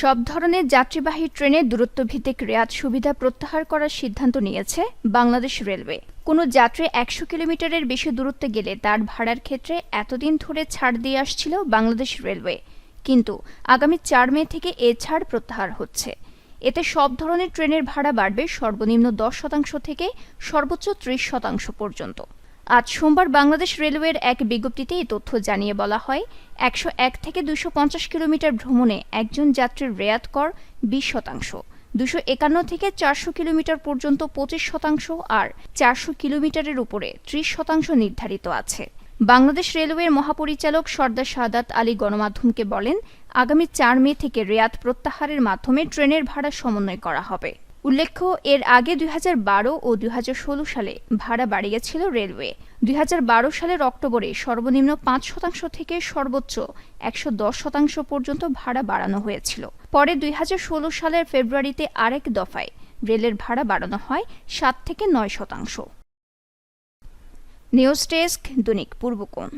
সব ধরনের যাত্রীবাহী ট্রেনে দূরত্বভিত্তিক রেয়াত সুবিধা প্রত্যাহার করার সিদ্ধান্ত নিয়েছে বাংলাদেশ রেলওয়ে। কোনো যাত্রী একশো কিলোমিটারের বেশি দূরত্বে গেলে তার ভাড়ার ক্ষেত্রে এতদিন ধরে ছাড় দিয়ে আসছিল বাংলাদেশ রেলওয়ে। কিন্তু আগামী চার মে থেকে এ ছাড় প্রত্যাহার হচ্ছে। এতে সব ধরনের ট্রেনের ভাড়া বাড়বে সর্বনিম্ন দশ শতাংশ থেকে সর্বোচ্চ ত্রিশ শতাংশ পর্যন্ত। আজ সোমবার বাংলাদেশ রেলওয়ের এক বিজ্ঞপ্তিতে এই তথ্য জানিয়ে বলা হয়, একশো এক থেকে দুশো পঞ্চাশ কিলোমিটার ভ্রমণে একজন যাত্রীর রেয়াত কর বিশ শতাংশ, দুশো একান্ন থেকে চারশো কিলোমিটার পর্যন্ত পঁচিশ শতাংশ আর চারশো কিলোমিটারের উপরে ত্রিশ শতাংশ নির্ধারিত আছে। বাংলাদেশ রেলওয়ের মহাপরিচালক সর্দার সাদাত আলী গণমাধ্যমকে বলেন, আগামী চার মে থেকে রেয়াত প্রত্যাহারের মাধ্যমে ট্রেনের ভাড়া সমন্বয় করা হবে। উল্লেখ্য, এর আগে দুই হাজার বারো ও দুই হাজার ষোলো সালে ভাড়া বাড়িয়েছিল রেলওয়ে। দুই হাজার বারো সালের অক্টোবরে সর্বনিম্ন পাঁচ শতাংশ থেকে সর্বোচ্চ একশো দশ শতাংশ পর্যন্ত ভাড়া বাড়ানো হয়েছিল। পরে দুই হাজার ষোলো সালের ফেব্রুয়ারিতে আরেক দফায় রেলের ভাড়া বাড়ানো হয় সাত থেকে নয় শতাংশ। নিউজ ডেস্ক দৈনিক পূর্বকোণ।